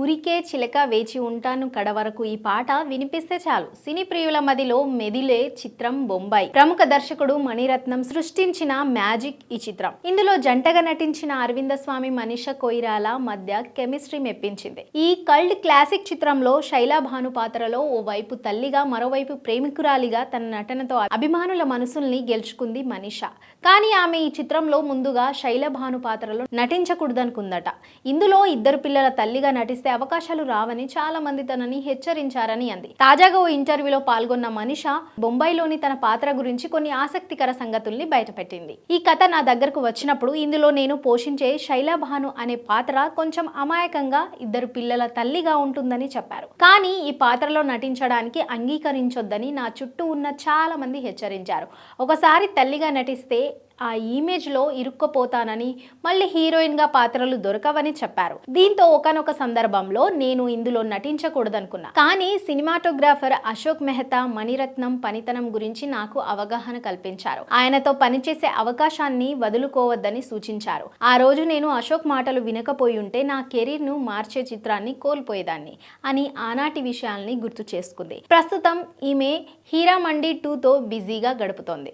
ఉరికే చిలక వేచి ఉంటాను కడ వరకు ఈ పాట వినిపిస్తే చాలు. సినీ ప్రియుల మదిలో మెదిలే చిత్రం బొంబాయి. ప్రముఖ దర్శకుడు మణిరత్నం సృష్టించిన మ్యాజిక్ ఈ చిత్రం. ఇందులో జంటగా నటించిన అరవింద స్వామి మనీష కొయిరాల మధ్య కెమిస్ట్రీ మెప్పించింది. ఈ కల్డ్ క్లాసిక్ చిత్రంలో శైలా భాను పాత్రలో ఓ వైపు తల్లిగా మరోవైపు ప్రేమికురాలిగా తన నటనతో అభిమానుల మనసుల్ని గెలుచుకుంది మనీష. కానీ ఆమె ఈ చిత్రంలో ముందుగా శైల భాను పాత్రలో నటించకూడదనుకుందట. ఇందులో ఇద్దరు పిల్లల తల్లిగా నటిస్తే అవకాశాలు రావని చాలా మంది తనని హెచ్చరించారని అంది. తాజాగా ఓ ఇంటర్వ్యూలో పాల్గొన్న మనిష బొంబాయిలోని తన పాత్ర గురించి కొన్ని ఆసక్తికర సంగతుల్ని బయటపెట్టింది. ఈ కథ నా దగ్గరకు వచ్చినప్పుడు ఇందులో నేను పోషించే శైలా భాను అనే పాత్ర కొంచెం అమాయకంగా ఇద్దరు పిల్లల తల్లిగా ఉంటుందని చెప్పారు. కానీ ఈ పాత్రలో నటించడానికి అంగీకరించొద్దని నా చుట్టూ ఉన్న చాలా మంది హెచ్చరించారు. ఒకసారి తల్లిగా నటిస్తే ఆ ఇమేజ్లో ఇరుక్కుపోతానని మళ్ళీ హీరోయిన్గా పాత్రలు దొరకవని చెప్పారు. దీంతో ఒకనొక సందర్భంలో నేను ఇందులో నటించకూడదనుకున్నా. కానీ సినిమాటోగ్రాఫర్ అశోక్ మెహతా మణిరత్నం పనితనం గురించి నాకు అవగాహన కల్పించారు. ఆయనతో పనిచేసే అవకాశాన్ని వదులుకోవద్దని సూచించారు. ఆ రోజు నేను అశోక్ మాటలు వినకపోయి ఉంటే నా కెరీర్ను మార్చే చిత్రాన్ని కోల్పోయేదాన్ని అని ఆనాటి విషయాల్ని గుర్తు చేసుకుంది. ప్రస్తుతం ఈమె హీరామండి టూతో బిజీగా గడుపుతోంది.